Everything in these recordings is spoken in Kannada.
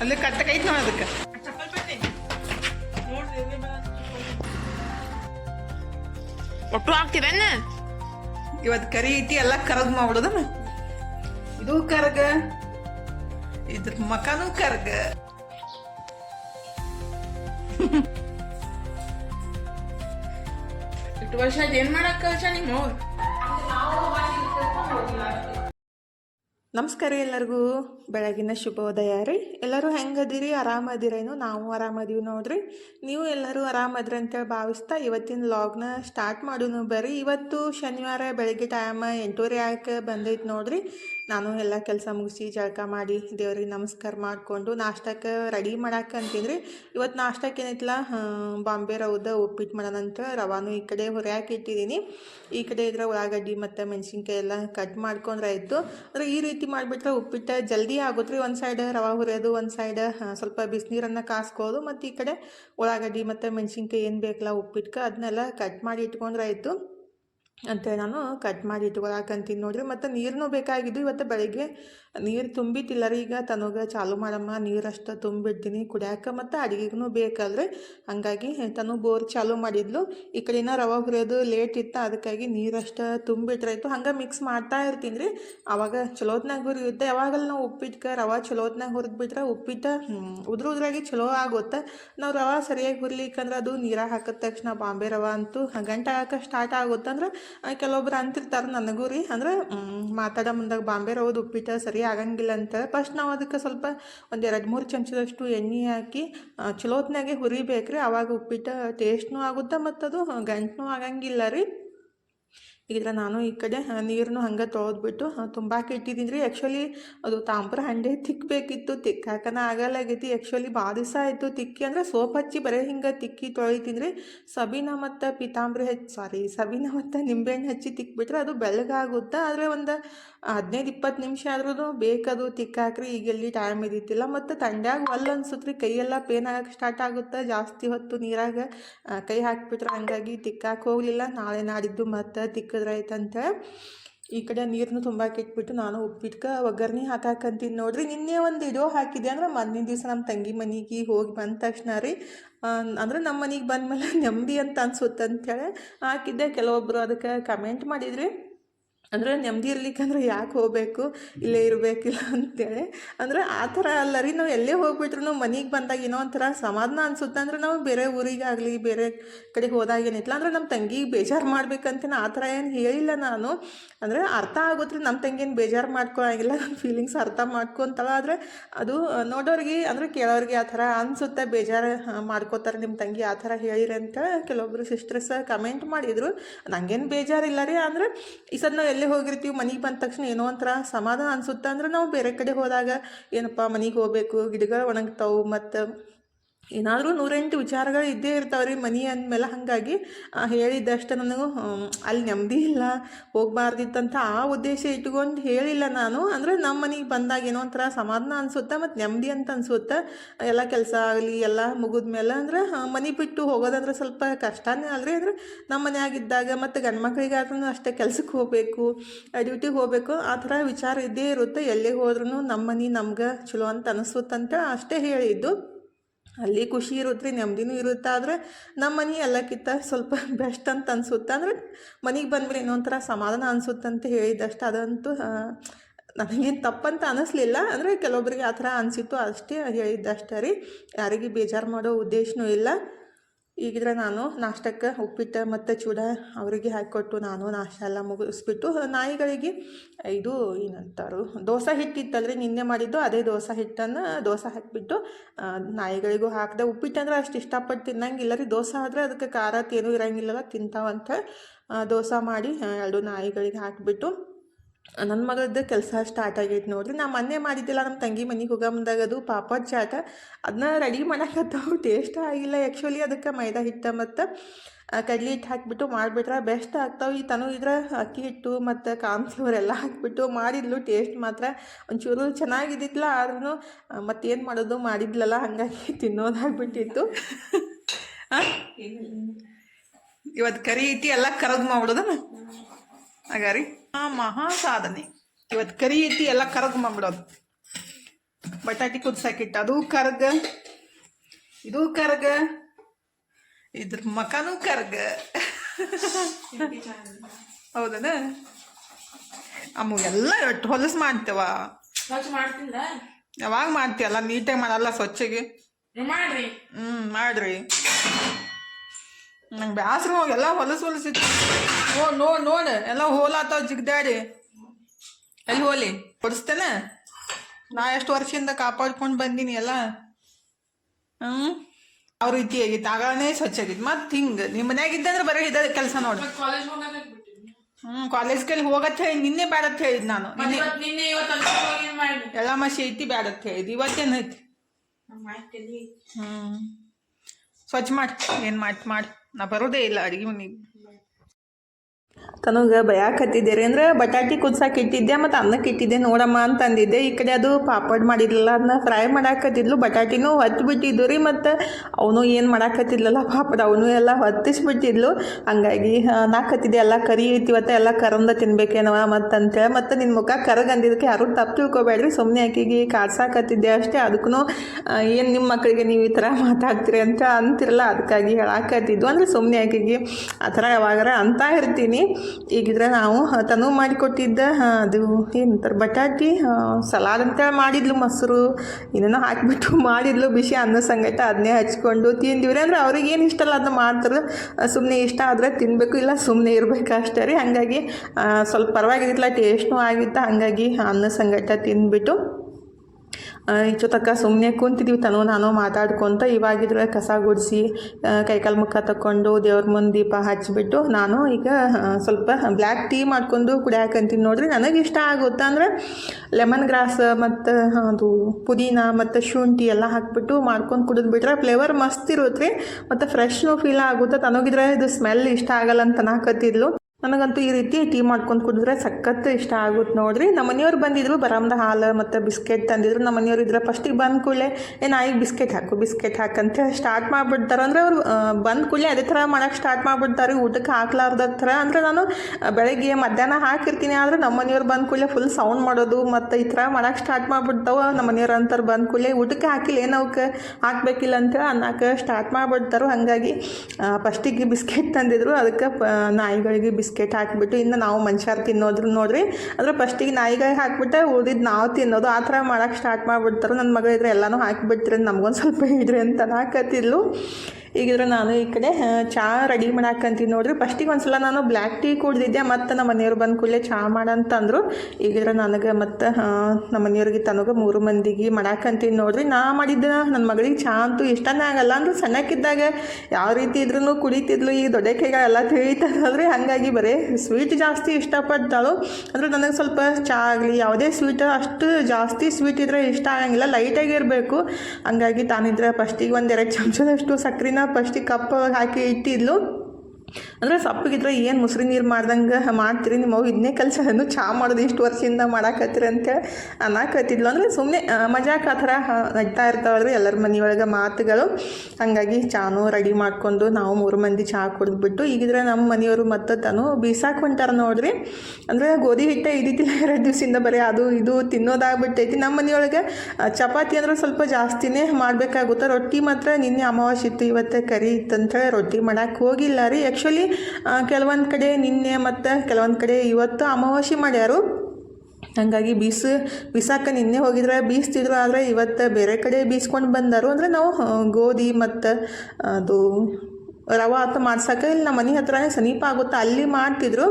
ಅಲ್ಲಿ ಕಟ್ಟಕೈತಿ ನೋಡಿ ಅದಕ್ಕೆ. ಒಟ್ಟು ಹಾಕ್ತಿರೇನ ಇವತ್ತು ಕರಿ ಐತಿ ಎಲ್ಲ ಕರಗ್ ಮಾಡ್ಬಿಡೋದನ ಇದು ಕರಗ ಇದ್ರ ಮಕನೂ ಕರಗ. ಇಟ್ಟು ವರ್ಷ ಏನ್ ಮಾಡಕ್ ಕಳ್ಸ ನಿಮ್ಮ ನಮಸ್ಕಾರ ಎಲ್ಲರಿಗೂ. ಬೆಳಗಿನ ಶುಭೋದಯ ರೀ. ಎಲ್ಲರೂ ಹೆಂಗದಿರಿ? ಆರಾಮದಿರೇನು ನಾವು ಆರಾಮದೀವಿ ನೋಡ್ರಿ. ನೀವು ಎಲ್ಲರೂ ಆರಾಮದ್ರಿ ಅಂತೇಳಿ ಭಾವಿಸ್ತಾ ಇವತ್ತಿನ ಲಾಗ್ನ ಸ್ಟಾರ್ಟ್ ಮಾಡೋನು ಬರ್ರಿ. ಇವತ್ತು ಶನಿವಾರ ಬೆಳಗ್ಗೆ ಟೈಮ್ ಎಂಟೂವರೆ ಆಕೆ ಬಂದೈತೆ ನೋಡ್ರಿ. ನಾನು ಎಲ್ಲ ಕೆಲಸ ಮುಗಿಸಿ ಜಳಕ ಮಾಡಿ ದೇವ್ರಿಗೆ ನಮಸ್ಕಾರ ಮಾಡಿಕೊಂಡು ನಾಷ್ಟಕ್ಕೆ ರೆಡಿ ಮಾಡಕ್ಕೆ ಅಂತಿದ್ರಿ. ಇವತ್ತು ನಾಷ್ಟಕ್ಕೆ ಏನೈತಲ್ಲ ಬಾಂಬೆ ರವದ ಉಪ್ಪಿಟ್ಟು ಮಾಡೋಣಂತ ರವಾನು ಈ ಕಡೆ ಹೊರ್ಯಾಕೆ ಇಟ್ಟಿದ್ದೀನಿ ಈ ಕಡೆ ಇದ್ರೆ ಉಳ್ಳಾಗಡ್ಡಿ ಮತ್ತು ಮೆಣಸಿನ್ಕಾಯಿ ಎಲ್ಲ ಕಟ್ ಮಾಡ್ಕೊಂಡ್ರೆ ಆಯಿತು. ಅಂದರೆ ಈ ರೀತಿ ಮಾಡಿಬಿಟ್ರೆ ಉಪ್ಪಿಟ್ಟು ಜಲ್ದಿ ಆಗುತ್ತೆ ರೀ ಒಂದು ಸೈಡ್ ರವೆ ಹುರಿಯೋದು, ಒಂದು ಸೈಡ್ ಸ್ವಲ್ಪ ಬಿಸಿನೀರನ್ನು ಕಾಸ್ಕೋದು ಮತ್ತು ಈ ಕಡೆ ಉಳ್ಳಾಗಡ್ಡಿ ಮತ್ತು ಮೆಣಸಿನ್ಕಾಯಿ ಏನು ಬೇಕಲ್ಲ ಉಪ್ಪಿಟ್ಕೆ ಅದನ್ನೆಲ್ಲ ಕಟ್ ಮಾಡಿ ಇಟ್ಕೊಂಡ್ರೆ ಆಯಿತು. ಅಂತ ನಾನು ಕಟ್ ಮಾಡಿ ಇಟ್ಕೊಳಕಂತೀನಿ ನೋಡಿರಿ. ಮತ್ತು ನೀರನ್ನು ಬೇಕಾಗಿದ್ದು ಇವತ್ತು ಬೆಳಿಗ್ಗೆ ನೀರು ತುಂಬಿತಿಲ್ಲ ರೀ ಈಗ. ತನಗ ಚಾಲು ಮಾಡಮ್ಮ, ನೀರಷ್ಟು ತುಂಬಿಡ್ತೀನಿ. ಕುಡಿಯಾಕ ಮತ್ತು ಅಡುಗೆಗೂ ಬೇಕಲ್ರಿ. ಹಾಗಾಗಿ ತನು ಬೋರ್ ಚಾಲು ಮಾಡಿದ್ಲು. ಈ ಕಡೆನ ರವೆ ಹುರಿಯೋದು ಲೇಟ್ ಇತ್ತು, ಅದಕ್ಕಾಗಿ ನೀರಷ್ಟು ತುಂಬಿಟ್ರಾಯ್ತು. ಹಂಗೆ ಮಿಕ್ಸ್ ಮಾಡ್ತಾ ಇರ್ತೀನಿ ರೀ. ಅವಾಗ ಚಲೋತ್ನಾಗ ಹುರಿಯುತ್ತೆ. ಯಾವಾಗಲ್ಲ ನಾವು ಉಪ್ಪಿಟ್ಕ ರವೆ ಚಲೋತ್ನಾಗ ಹುರಿದ್ಬಿಟ್ರೆ ಉಪ್ಪಿಟ್ಟು ಉದ್ರ ಉದ್ರಾಗಿ ಚಲೋ ಆಗುತ್ತೆ. ನಾವು ರವೆ ಸರಿಯಾಗಿ ಹುರಿಲಿಕ್ಕಂದ್ರೆ ಅದು ನೀರಾಗ ಹಾಕಿದ ತಕ್ಷಣ ಬಾಂಬೆ ರವೆ ಅಂತೂ ಗಂಟೆ ಹಾಕಕ್ಕೆ ಸ್ಟಾರ್ಟ್ ಆಗುತ್ತಂದ್ರೆ, ಕೆಲವೊಬ್ರು ಅಂತಿರ್ತಾರೆ ನನಗೂ ರೀ. ಅಂದ್ರೆ ಮಾತಾಡೋ ಮುಂದಾಗ ಬಾಂಬೆ ರವದ ಉಪ್ಪಿಟ್ಟು ಸರಿ ಆಗಂಗಿಲ್ಲ ಅಂತ. ಫಸ್ಟ್ ನಾವು ಅದಕ್ಕೆ ಸ್ವಲ್ಪ ಒಂದು ಎರಡು ಮೂರು ಚಮಚದಷ್ಟು ಎಣ್ಣೆ ಹಾಕಿ ಚಲೋತ್ನಾಗೆ ಹುರಿಬೇಕು ರೀ ಆವಾಗ ಉಪ್ಪಿಟ್ಟು ಟೇಸ್ಟ್ನೂ ಆಗುತ್ತೆ ಮತ್ತು ಅದು ಗಂಟನೂ ಆಗಂಗಿಲ್ಲ ರೀ. ಈಗ ನಾನು ಈ ಕಡೆ ನೀರನ್ನು ಹಂಗೆ ತೊಳೆದ್ಬಿಟ್ಟು ತುಂಬಾಕೆ ಇಟ್ಟಿದ್ದೀನಿ ರೀ. ಆ್ಯಕ್ಚುಲಿ ಅದು ತಾಮ್ರ ಹಂಡೆ ತಿಕ್ಕಬೇಕಿತ್ತು ತಿಕ್ಕಾಕನ ಆಗಲ್ಲಾಗೈತಿ ಆ್ಯಕ್ಚುಲಿ ಭಾಳ ದಿವಸ ಆಯಿತು ತಿಕ್ಕಿ ಅಂದರೆ ಸೋಪ್ ಹಚ್ಚಿ ಬರೀ ಹಿಂಗೆ ತಿಕ್ಕಿ ತೊಳಿತೀನಿ ರೀ. ಸಬೀನ ಮತ್ತು ಪಿತಾಂಬ್ರಿ ಹಚ್ಚಿ ಸಾರಿ ಸಬೀನ ಮತ್ತು ನಿಂಬೆಹಣ್ಣು ಹಚ್ಚಿ ತಿಕ್ಬಿಟ್ರೆ ಅದು ಬೆಳಗಾಗುತ್ತೆ? ಆದರೆ ಒಂದು ಹದಿನೈದು ಇಪ್ಪತ್ತು ನಿಮಿಷ ಆದ್ರೂ ಬೇಕದು ತಿಕ್ಕಾಕ್ರಿ. ಈಗ ಎಲ್ಲಿ ಟೈಮ್ ಇದ್ದಿತ್ತಿಲ್ಲ ಮತ್ತು ತಂಡ್ಯಾಗ ಒಲ್ಲ ರೀ. ಕೈಯೆಲ್ಲ ಪೇನ್ ಆಗಕ್ಕೆ ಸ್ಟಾರ್ಟ್ ಆಗುತ್ತೆ? ಜಾಸ್ತಿ ಹೊತ್ತು ನೀರಾಗ ಕೈ ಹಾಕಿಬಿಟ್ರೆ ಹಂಗಾಗಿ ತಿಕ್ಕಾಕೆ ಹೋಗಲಿಲ್ಲ. ನಾಳೆ ನಾಡಿದ್ದು ಮತ್ತು ತಿಕ್ಕಿದ್ರಾಯ್ತಂತ ಈ ಕಡೆ ನೀರನ್ನು ತುಂಬ ಇಟ್ಬಿಟ್ಟು ನಾನು ಉಪ್ಪಿಟ್ಕ ಒಗ್ಗರಣೆ ಹಾಕಾಕಂತೀನಿ ನೋಡ್ರಿ. ನಿನ್ನೆ ಒಂದು ವಿಡಿಯೋ ಹಾಕಿದೆ ಅಂದ್ರೆ ಮೊನ್ನೆ ದಿವಸ ನಮ್ಮ ತಂಗಿ ಮನೆಗೆ ಹೋಗಿ ಬಂದ ತಕ್ಷಣ ರೀ ಅಂದ್ರೆ ನಮ್ಮ ಮನೆಗೆ ಬಂದಮೇಲೆ ನೆಮ್ಮದಿ ಅಂತ ಅನ್ಸುತ್ತೆ ಹಾಕಿದ್ದೆ. ಕೆಲವೊಬ್ಬರು ಅದಕ್ಕೆ ಕಮೆಂಟ್ ಮಾಡಿದ್ರಿ. ಅಂದರೆ ನೆಮ್ಮದಿ ಇರ್ಲಿಕ್ಕಂದ್ರೆ ಯಾಕೆ ಹೋಗಬೇಕು? ಇಲ್ಲೇ ಇರಬೇಕಿಲ್ಲ ಅಂತೇಳಿ. ಅಂದರೆ ಆ ಥರ ಅಲ್ಲ ರೀ, ನಾವು ಎಲ್ಲೇ ಹೋಗ್ಬಿಟ್ರು ಮನೆಗೆ ಬಂದಾಗ ಏನೋ ಒಂಥರ ಸಮಾಧಾನ ಅನಿಸುತ್ತೆ. ಅಂದ್ರೆ ನಾವು ಬೇರೆ ಊರಿಗಾಗಲಿ, ಬೇರೆ ಕಡೆ ಹೋದಾಗ ಏನಿತ್ತಲ್ಲ, ಅಂದ್ರೆ ನಮ್ಮ ತಂಗಿಗೆ ಬೇಜಾರು ಮಾಡ್ಬೇಕಂತ ಆ ಥರ ಏನು ಹೇಳಿಲ್ಲ ನಾನು. ಅಂದರೆ ಅರ್ಥ ಆಗುತ್ತೆ ನಮ್ಮ ತಂಗಿನ ಬೇಜಾರು ಮಾಡ್ಕೊಳಂಗಿಲ್ಲ ನನ್ನ ಫೀಲಿಂಗ್ಸ್ ಅರ್ಥ ಮಾಡ್ಕೊತಾಳೆ. ಆದರೆ ಅದು ನೋಡೋರಿಗೆ, ಅಂದರೆ ಕೇಳೋರಿಗೆ ಆ ಥರ ಅನಿಸುತ್ತೆ, ಬೇಜಾರು ಮಾಡ್ಕೋತಾರೆ ನಿಮ್ಮ ತಂಗಿ ಆ ಥರ ಹೇಳಿರಿ ಅಂತ ಕೆಲವೊಬ್ಬರು ಸಿಸ್ಟರ್ಸ್ ಕಮೆಂಟ್ ಮಾಡಿದರು. ನನಗೇನು ಬೇಜಾರಿಲ್ಲ ರೀ. ಅಂದರೆ ಈ ಸದ್ ನಾವು ಎಲ್ಲೇ ಹೋಗಿರ್ತೀವಿ, ಮನೆಗೆ ಬಂದ ತಕ್ಷಣ ಏನೋ ಒಂಥರ ಸಮಾಧಾನ ಅನ್ಸುತ್ತೆ ಅಂದ್ರೆ ನಾವು ಬೇರೆ ಕಡೆ ಹೋದಾಗ, ಏನಪ್ಪ ಮನೆಗೆ ಹೋಗಬೇಕು, ಗಿಡಗಳು ಒಣಗ್ತಾವೆ ಮತ್ತು ಏನಾದರೂ ನೂರೆಂಟು ವಿಚಾರಗಳು ಇದ್ದೇ ಇರ್ತಾವೆ ರೀ ಮನೆ ಅಂದಮೇಲೆ ಹಾಗಾಗಿ ಹೇಳಿದ್ದಷ್ಟು ನನಗೂ ಅಲ್ಲಿ ನೆಮ್ಮದಿ ಇಲ್ಲ, ಹೋಗಬಾರ್ದಿತ್ತಂತ ಆ ಉದ್ದೇಶ ಇಟ್ಕೊಂಡು ಹೇಳಿಲ್ಲ ನಾನು. ಅಂದರೆ ನಮ್ಮ ಮನೆಗೆ ಬಂದಾಗ ಏನೋ ಒಂಥರ ಸಮಾಧಾನ ಅನಿಸುತ್ತೆ, ಮತ್ತು ನೆಮ್ಮದಿ ಅಂತ ಅನಿಸುತ್ತೆ. ಎಲ್ಲ ಕೆಲಸ ಆಗಲಿ, ಎಲ್ಲ ಮುಗಿದ ಮೇಲೆ ಅಂದ್ರೆ ಮನೆ ಬಿಟ್ಟು ಹೋಗೋದಂದ್ರೆ ಸ್ವಲ್ಪ ಕಷ್ಟನೇ ಅಲ್ರಿ. ಅಂದರೆ ನಮ್ಮ ಮನೆಯಾಗಿದ್ದಾಗ ಮತ್ತು ಗಂಡು ಮಕ್ಕಳಿಗಾದ್ರೂ ಅಷ್ಟೇ ಕೆಲಸಕ್ಕೆ ಹೋಗಬೇಕು, ಡ್ಯೂಟಿಗೆ ಹೋಗಬೇಕು, ಆ ಥರ ವಿಚಾರ ಇದ್ದೇ ಇರುತ್ತೆ. ಎಲ್ಲೇ ಹೋದ್ರೂ ನಮ್ಮ ಮನೆ ನಮ್ಗೆ ಚಲೋ ಅಂತ ಅನಿಸುತ್ತಂತ ಅಷ್ಟೇ ಹೇಳಿದ್ದು. ಅಲ್ಲಿ ಖುಷಿ ಇರುತ್ತೆ ನೆಮ್ಮದಿನೂ ಇರುತ್ತೆ. ಆದರೆ ನಮ್ಮ ಮನೆ ಎಲ್ಲಕ್ಕಿಂತ ಸ್ವಲ್ಪ ಬೆಸ್ಟ್ ಅಂತ ಅನಿಸುತ್ತೆ. ಅಂದರೆ ಮನೆಗೆ ಬಂದ್ಮೇಲೆ ಏನೋ ಒಂಥರ ಸಮಾಧಾನ ಅನಿಸುತ್ತೆ ಅಂತ ಹೇಳಿದಷ್ಟು. ಅದಂತೂ ನನಗೇನು ತಪ್ಪಂತ ಅನ್ನಿಸ್ಲಿಲ್ಲ ಅಂದರೆ ಕೆಲವೊಬ್ಬರಿಗೆ ಆ ಥರ ಅನಿಸಿತ್ತು. ಅಷ್ಟೇ ಹೇಳಿದ್ದಷ್ಟೇ ರೀ. ಯಾರಿಗೆ ಬೇಜಾರು ಮಾಡೋ ಉದ್ದೇಶನೂ ಇಲ್ಲ. ಈಗಿದ್ರೆ ನಾನು ನಾಷ್ಟಕ್ಕೆ ಉಪ್ಪಿಟ್ಟು ಮತ್ತು ಚೂಡ ಅವರಿಗೆ ಹಾಕಿಕೊಟ್ಟು ನಾನು ನಾಷ್ಟ ಎಲ್ಲ ಮುಗಿಸ್ಬಿಟ್ಟು ನಾಯಿಗಳಿಗೆ ಇದು ಏನಂತಾರು, ದೋಸೆ ಹಿಟ್ಟಿತ್ತಲ್ರಿ ನಿನ್ನೆ ಮಾಡಿದ್ದು, ಅದೇ ದೋಸೆ ಹಿಟ್ಟನ್ನು ದೋಸೆ ಹಾಕಿಬಿಟ್ಟು ನಾಯಿಗಳಿಗೂ ಹಾಕಿದೆ. ಉಪ್ಪಿಟ್ಟು ಅಂದ್ರೆ ಅಷ್ಟು ಇಷ್ಟಪಟ್ಟು ತಿನ್ನಂಗಿಲ್ಲ ರೀ. ದೋಸೆ ಆದರೆ ಅದಕ್ಕೆ ಖಾರ ಏನೂ ಇರೋಂಗಿಲ್ಲಲ್ಲ, ತಿಂತಾವಂತ ದೋಸೆ ಮಾಡಿ ಎರಡು ನಾಯಿಗಳಿಗೆ ಹಾಕಿಬಿಟ್ಟು ನನ್ನ ಮಗಳದ್ದು ಕೆಲಸ ಸ್ಟಾರ್ಟ್ ಆಗೈತೆ ನೋಡ್ರಿ. ನಾ ಮೊನ್ನೆ ಮಾಡಿದ್ದಿಲ್ಲ ನಮ್ಮ ತಂಗಿ ಮನೆಗೆ ಮುಂದಾಗ ಅದು ಪಾಪಡ್ ಚಾಟ ಅದನ್ನ ರೆಡಿ ಮಾಡಾಕತ್ತಾವು ಟೇಸ್ಟ್ ಆಗಿಲ್ಲ. ಆ್ಯಕ್ಚುಲಿ ಅದಕ್ಕೆ ಮೈದಾ ಹಿಟ್ಟು ಮತ್ತು ಕಡ್ಲಿ ಹಿಟ್ಟು ಹಾಕಿಬಿಟ್ಟು ಮಾಡಿಬಿಟ್ರೆ. ಬೆಸ್ಟ್ ಆಗ್ತಾವೆ. ಈ ತನು ಇದ್ರೆ ಅಕ್ಕಿ ಹಿಟ್ಟು ಮತ್ತು ಎಲ್ಲ ಹಾಕಿಬಿಟ್ಟು ಮಾಡಿದ್ಲು. ಟೇಸ್ಟ್ ಮಾತ್ರ ಒಂಚೂರು ಚೆನ್ನಾಗಿದ್ದಿತ್ತಲ್ಲ ಆದ್ರೂ ಮತ್ತೇನು ಮಾಡೋದು ಮಾಡಿದ್ಲಲ್ಲ. ಹಾಗಾಗಿ ತಿನ್ನೋದಾಗ್ಬಿಟ್ಟಿತ್ತು ಇವತ್ತು ಕರಿ ಐತಿ. ಎಲ್ಲ ಕರೆದು ಮಾಡ್ಬಿಡೋದನ? ಹಾಗಾರಿ. ಆ ಮಹಾ ಸಾಧನೆ ಇವತ್ತು ಕರಿ ಐತಿ ಎಲ್ಲ ಕರಗ ಮಾಡ್ಬಿಡೋದು ಬಟಾಟಿ ಕುದ್ಸಾಕಿಟ್ಟು ಅದು ಕರಗ. ಇದು ಕರಗ. ಇದ್ರ ಮಕನೂ ಕರಗ. ಹೌದನ? ಅಮ್ಮ ಎಲ್ಲ ಎಷ್ಟು ಹೊಲಸು ಮಾಡ್ತೇವ? ಯಾವಾಗ ಮಾಡ್ತೀಯಲ್ಲ ನೀಟಾಗಿ ಮಾಡಲ್ಲ ಸ್ವಚ್ಛಗೆ. ಮಾಡ್ರಿ. ಹ್ಞೂ ಮಾಡ್ರಿ. ನಂಗೆ ಬ್ಯಾಸ್ರ ಎಲ್ಲ ಹೊಲಸು ಹೊಲಸಿತ್ತು. ನೋಡ್ ನೋಡ್ ನೋಡ. ಎಲ್ಲ ಹೋಲಾತಾವ ಜಿಗ್ದಾಡಿ ಎಲ್ಲಿ ಹೋಲಿ? ಕೊಡಿಸ್ತೇನೆ. ನಾ ಎಷ್ಟು ವರ್ಷದಿಂದ ಕಾಪಾಡ್ಕೊಂಡು ಬಂದೀನಿ ಎಲ್ಲ. ಹ್ಞೂ ಅವ್ರ ರೀತಿ ಆಗಿತ್ತು. ಆಗಳೇ ಸ್ವಚ್ಛ ಆಗಿತ್ತು. ಮತ್ತೆ ಹಿಂಗೆ ನಿಮ್ಮ ಮನ್ಯಾಗ ಇದ್ದಂದ್ರೆ ಬರೀ ಇದ್ದ ಕೆಲಸ ನೋಡು. ಕೇಳಿ ಹ್ಞೂ ಕಾಲೇಜ್ಗೆಲ್ಲಿ ಹೋಗತ್ ಹೇಳಿ ನಿನ್ನೆ ಬ್ಯಾಡತ್ ಹೇಳಿದ್ ನಾನು. ಎಲ್ಲ ಮಸಿ ಐತಿ ಬ್ಯಾಡತ್ ಹೇಳಿದ್. ಇವತ್ತೇನು ಐತಿ? ಹ್ಞೂ ಸ್ವಚ್ಛ ಮಾಡಿ. ಏನು ಮಾಡಿ ಮಾಡಿ. ನಾ ಬರೋದೇ ಇಲ್ಲ ಅಡುಗೆ ಮನೆಗೆ. ತನಗೆ ಬಯಾಕತ್ತಿದ್ದೀರಿ ಅಂದ್ರೆ ಬಟಾಟಿ ಕುದ್ಸಕ್ಕೆ ಇಟ್ಟಿದ್ದೆ ಮತ್ತು ಅನ್ನಕ್ಕೆ ಇಟ್ಟಿದ್ದೆ. ನೋಡಮ್ಮ ಅಂತ ಅಂದಿದ್ದೆ ಈ ಕಡೆ ಅದು ಪಾಪಡ್ ಮಾಡಿದ್ಲಲ್ಲ ಅದನ್ನ ಫ್ರೈ ಮಾಡಾಕತ್ತಿದ್ಲು. ಬಟಾಟಿನೂ ಹೊತ್ತು ಬಿಟ್ಟಿದ್ದು ರೀ ಮತ್ತು ಅವನು ಏನು ಮಾಡಾಕತ್ತಿದ್ಲಲ್ಲ, ಪಾಪಡ್ ಅವನು ಎಲ್ಲ ಹೊತ್ತಿಸ್ಬಿಟ್ಟಿದ್ಲು. ಹಂಗಾಗಿ ನಾಕತ್ತಿದ್ದೆ. ಎಲ್ಲ ಕರಿ ಐತಿ ಇವತ್ತು, ಎಲ್ಲ ಕರಂದ ತಿನ್ಬೇಕೇನವ ಮತ್ತಂತೇಳಿ ಮತ್ತು ನಿನ್ನ ಮುಖ ಕರಗಂದಿದ್ದಕ್ಕೆ ಯಾರು ತಪ್ಪು ತಿಳ್ಕೊಬೇಡ್ರಿ. ಸುಮ್ಮನೆ ಆಕೆಗೆ ಕಾಡ್ಸಾಕತ್ತಿದ್ದೆ ಅಷ್ಟೇ. ಅದಕ್ಕೂ ಏನು ನಿಮ್ಮ ಮಕ್ಕಳಿಗೆ ನೀವು ಈ ಥರ ಮಾತಾಡ್ತೀರಿ ಅಂತ ಅಂತಿರಲ್ಲ. ಅದಕ್ಕಾಗಿ ಹೇಳಾಕತ್ತಿದ್ವು ಅಂದರೆ ಸುಮ್ಮನೆ ಆಕೆಗೆ, ಆ ಥರ ಯಾವಾಗಾರ ಅಂತ ಇರ್ತೀನಿ. ಈಗಿದ್ರೆ ನಾವು ತನು ಮಾಡಿಕೊಟ್ಟಿದ್ದ ಅದು ಅದು ಏನಂತಾರೆ ಬಟಾಟಿ ಸಲಾಡ್ ಅಂತೇಳಿ ಮಾಡಿದ್ಲು ಮೊಸರು. ಏನೇನೋ ಹಾಕಿಬಿಟ್ಟು ಮಾಡಿದ್ಲು ಬಿಸಿ ಅನ್ನ ಸಂಗಟ ಅದನ್ನೇ ಹಚ್ಕೊಂಡು ತಿಂದಿವ್ರಿ. ಅಂದ್ರೆ ಅವ್ರಿಗೆ ಏನು ಇಷ್ಟ ಅಲ್ಲ ಅದನ್ನ ಮಾಡ್ತಾರೆ. ಸುಮ್ಮನೆ ಇಷ್ಟ ಆದರೆ ತಿನ್ನಬೇಕು ಇಲ್ಲ ಸುಮ್ಮನೆ ಇರಬೇಕು ಅಷ್ಟೇ ರೀ. ಹಾಗಾಗಿ ಸ್ವಲ್ಪ ಪರವಾಗಿರ್ಲಿಲ್ಲ ಟೇಸ್ಟ್ನೂ ಆಗಿತ್ತು. ಹಾಗಾಗಿ ಅನ್ನ ಸಂಗಟ ತಿಂದ್ಬಿಟ್ಟು ಇಷ್ಟೊತ್ತಕ್ಕ ಸುಮ್ಮನೆ ಕುಂತಿದ್ವಿ ತನೋ, ನಾನು ಮಾತಾಡ್ಕೊತ ಇವಾಗಿದ್ರೆ ಕಸ ಗುಡಿಸಿ ಕೈಕಾಲು ಮುಖ ತಕ್ಕೊಂಡು ದೇವ್ರ ಮುಂದೆ ದೀಪ ಹಚ್ಚಿಬಿಟ್ಟು ನಾನು ಈಗ ಸ್ವಲ್ಪ ಬ್ಲ್ಯಾಕ್ ಟೀ ಮಾಡ್ಕೊಂಡು ಕುಡಿಯಾಕಂತೀನಿ ನೋಡ್ರಿ. ನನಗೆ ಇಷ್ಟ ಆಗುತ್ತೆ ಅಂದ್ರೆ ಲೆಮನ್ ಗ್ರಾಸ್ ಮತ್ತು ಅದು ಪುದೀನ ಮತ್ತು ಶುಂಠಿ ಎಲ್ಲ ಹಾಕ್ಬಿಟ್ಟು ಮಾಡ್ಕೊಂಡು ಕುಡಿದ್ಬಿಟ್ರೆ ಫ್ಲೇವರ್ ಮಸ್ತ್ ಇರುತ್ತೆ ರೀ ಮತ್ತು ಫ್ರೆಶ್ನು ಫೀಲ್ ಆಗುತ್ತೆ. ತನಗಿದ್ರೆ ಇದು ಸ್ಮೆಲ್ ಇಷ್ಟ ಆಗಲ್ಲ ಅಂತ ಅನ್ನಕತ್ತಿದ್ಲು. ನನಗಂತೂ ಈ ರೀತಿ ಟೀ ಮಾಡ್ಕೊಂಡು ಕುಡಿದ್ರೆ ಸಖತ್ ಇಷ್ಟ ಆಗುತ್ತೆ ನೋಡ್ರಿ. ನಮ್ಮ ಮನೆಯವ್ರು ಬಂದಿದ್ರು, ಬರಾಮ್ದ ಹಾಲು ಮತ್ತು ಬಿಸ್ಕೆಟ್ ತಂದಿದ್ರು. ನಮ್ಮ ಮನೆಯವ್ರು ಇದ್ರೆ ಫಸ್ಟಿಗೆ ಬಂದ ಕೂಡಲೇ, ಏ ನಾಯಿಗೆ ಬಿಸ್ಕೆಟ್ ಹಾಕು, ಬಿಸ್ಕೆಟ್ ಹಾಕಂತ ಸ್ಟಾರ್ಟ್ ಮಾಡಿಬಿಡ್ತಾರೆ. ಅಂದರೆ ಅವ್ರು ಬಂದ ಕೂಡಲೇ ಅದೇ ಥರ ಮಾಡೋಕ್ಕೆ ಸ್ಟಾರ್ಟ್ ಮಾಡಿಬಿಡ್ತಾರೆ. ಊಟಕ್ಕೆ ಹಾಕ್ಲಾರ್ದ ಥರ. ಅಂದರೆ ನಾನು ಬೆಳಗ್ಗೆ ಮಧ್ಯಾಹ್ನ ಹಾಕಿರ್ತೀನಿ, ಆದರೆ ನಮ್ಮ ಮನೆಯವ್ರು ಬಂದ ಕೂಡಲೇ ಫುಲ್ ಸೌಂಡ್ ಮಾಡೋದು ಮತ್ತು ಈ ಥರ ಮಾಡೋಕ್ಕೆ ಸ್ಟಾರ್ಟ್ ಮಾಡಿಬಿಡ್ತಾವೆ. ನಮ್ಮ ಮನೆಯವ್ರು ಅಂತಾರೆ ಬಂದ ಕೂಡಲೇ ಊಟಕ್ಕೆ ಹಾಕಿಲ್ಲ, ಏನು ಹಾಕಬೇಕಿಲ್ಲ ಅಂತೇಳಿ ಅನ್ನಕ್ಕೆ ಸ್ಟಾರ್ಟ್ ಮಾಡಿಬಿಡ್ತಾರೆ. ಹಾಗಾಗಿ ಫಸ್ಟಿಗೆ ಬಿಸ್ಕೆಟ್ ತಂದಿದ್ರು. ಅದಕ್ಕೆ ನಾಯಿಗಳಿಗೆ ನಾಯಿಗಳಿಗೆ ಬಿಸ್ಕೆಟ್ ಹಾಕಿಬಿಟ್ಟು ಇನ್ನು ನಾವು ಮನುಷ್ಯರು ತಿನ್ನೋದ್ರು ನೋಡ್ರಿ. ಅಂದ್ರೆ ಫಸ್ಟಿಗೆ ನಾಯಿಗಳಿಗೆ ಹಾಕಿಬಿಟ್ಟೆ ಉಳಿದಿದ್ದು ನಾವು ತಿನ್ನೋದು. ಆ ಥರ ಮಾಡೋಕ್ಕೆ ಸ್ಟಾರ್ಟ್ ಮಾಡಿಬಿಡ್ತಾರೆ. ನನ್ನ ಮಗ ಇದ್ರೆ ಎಲ್ಲನೂ ಹಾಕಿಬಿಡ್ತೀರಿ ನಮಗೊಂದು ಸ್ವಲ್ಪ ಇದ್ರೆ ಅಂತ ಹಾಕತ್ತಿದ್ಲು ಈಗಿದ್ರೆ ನಾನು ಈ ಕಡೆ ಚಹಾ ರೆಡಿ ಮಾಡಾಕಂತೀನಿ ನೋಡ್ರಿ. ಫಸ್ಟಿಗೆ ಒಂದ್ಸಲ ನಾನು ಬ್ಲ್ಯಾಕ್ ಟೀ ಕುಡ್ದಿದ್ದೆ, ಮತ್ತು ನಮ್ಮ ಮನೆಯವ್ರು ಬಂದ ಕೂಡಲೇ ಚಹಾ ಮಾಡಂತಂದ್ರು. ಈಗಿದ್ರೆ ನನಗೆ ಮತ್ತು ನಮ್ಮ ಮನೆಯವ್ರಿಗೆ ತನಗೆ ಮೂರು ಮಂದಿಗೆ ಮಾಡಾಕಂತೀನಿ ನೋಡ್ರಿ. ನಾ ಮಾಡಿದ್ದ ನನ್ನ ಮಗಳಿಗೆ ಚಹಾ ಅಂತೂ ಇಷ್ಟನೇ ಆಗಲ್ಲ. ಅಂದ್ರೆ ಸಣ್ಣಕ್ಕಿದ್ದಾಗ ಯಾವ ರೀತಿ ಇದ್ರೂ ಕುಡಿತಿದ್ಲು, ಈ ದೊಡ್ಡ ಕೈಗಳೆಲ್ಲ ತಿಳಿತದಲ್ರಿ. ಹಾಗಾಗಿ ಬರೀ ಸ್ವೀಟ್ ಜಾಸ್ತಿ ಇಷ್ಟಪಡ್ತಾಳು ಅಂದ್ರೆ ನನಗೆ ಸ್ವಲ್ಪ ಚಹಾ ಆಗಲಿ, ಯಾವುದೇ ಸ್ವೀಟ್ ಅಷ್ಟು ಜಾಸ್ತಿ ಸ್ವೀಟ್ ಇದ್ರೆ ಇಷ್ಟ ಆಗಂಗಿಲ್ಲ. ಲೈಟಾಗಿ ಇರಬೇಕು. ಹಂಗಾಗಿ ತಾನಿದ್ರೆ ಫಸ್ಟಿಗೆ ಒಂದೆರಡು ಚಮಚದಷ್ಟು ಸಕ್ಕರೆನ ಫಸ್ಟಿಗೆ ಕಪ್ ಹಾಕಿ ಇಟ್ಟಿದ್ಲು. ಅಂದರೆ ಸಪ್ಪಗಿದ್ರೆ ಏನು ಮುಸ್ರಿ ನೀರು ಮಾಡ್ದಂಗೆ ಮಾಡ್ತೀರಿ? ನಿಮ್ಮ ಅವು ಇದನ್ನೇ ಕಲ್ಸನು ಚಹಾ ಮಾಡೋದು ಇಷ್ಟು ವರ್ಷದಿಂದ ಮಾಡಾಕತ್ತೀರಿ ಅಂತೇಳಿ ಅನ್ನಕತ್ತಿದ್ಲು. ಅಂದರೆ ಸುಮ್ಮನೆ ಮಜಾಕ್ ಆ ಥರ ನಗ್ತಾ ಇರ್ತಾವಲ್ರಿ ಎಲ್ಲರ ಮನೆಯೊಳಗೆ ಮಾತುಗಳು. ಹಾಗಾಗಿ ಚಾನು ರೆಡಿ ಮಾಡ್ಕೊಂಡು ನಾವು ಮೂರು ಮಂದಿ ಚಹಾ ಕುಡಿದ್ಬಿಟ್ಟು, ಈಗಿದ್ರೆ ನಮ್ಮ ಮನೆಯವರು ಮತ್ತೆ ತಾನು ಬೀಸಾಕ್ ಹೊಂಟಾರ ನೋಡ್ರಿ. ಅಂದರೆ ಗೋಧಿ ಹಿಟ್ಟೆ ಇದ್ದಿದ್ದಿಲ್ಲ ಎರಡು ದಿವಸದಿಂದ ಬರೀ ಅದು ಇದು ತಿನ್ನೋದಾಗ್ಬಿಟ್ಟೈತಿ. ನಮ್ಮ ಮನೆಯೊಳಗೆ ಚಪಾತಿ ಅಂದ್ರೆ ಸ್ವಲ್ಪ ಜಾಸ್ತಿನೇ ಮಾಡಬೇಕಾಗುತ್ತೆ. ರೊಟ್ಟಿ ಮಾತ್ರ ನಿನ್ನೆ ಅಮಾವಾಸ್ಯೆ ಇತ್ತು, ಇವತ್ತೇ ಕರಿ ಇತ್ತಂತೇಳಿ ರೊಟ್ಟಿ ಮಾಡಕ್ಕೆ ಹೋಗಿಲ್ಲ ರೀ. ಆ್ಯಕ್ಚುಲಿ ಕೆಲವೊಂದು ಕಡೆ ನಿನ್ನೆ ಮತ್ತು ಕೆಲವೊಂದು ಕಡೆ ಇವತ್ತು ಅಮಾವಾಸ್ಯೆ ಮಾಡ್ಯಾರು. ಹಾಗಾಗಿ ಬೀಸ, ಬೀಸಾಕ ನಿನ್ನೆ ಹೋಗಿದ್ರೆ, ಬೀಸ್ತಿದ್ರು, ಆದರೆ ಇವತ್ತು ಬೇರೆ ಕಡೆ ಬೀಸ್ಕೊಂಡು ಬಂದರು. ಅಂದರೆ ನಾವು ಗೋಧಿ ಮತ್ತು, ಅದು ರವೆ ಅಂತ ಮಾಡ್ಸಕ್ಕೆ ಇಲ್ಲಿ, ನಮ್ಮ ಮನೆ ಹತ್ರನೇ ಸಮೀಪ ಆಗುತ್ತೆ. ಅಲ್ಲಿ ಮಾಡ್ತಿದ್ರು,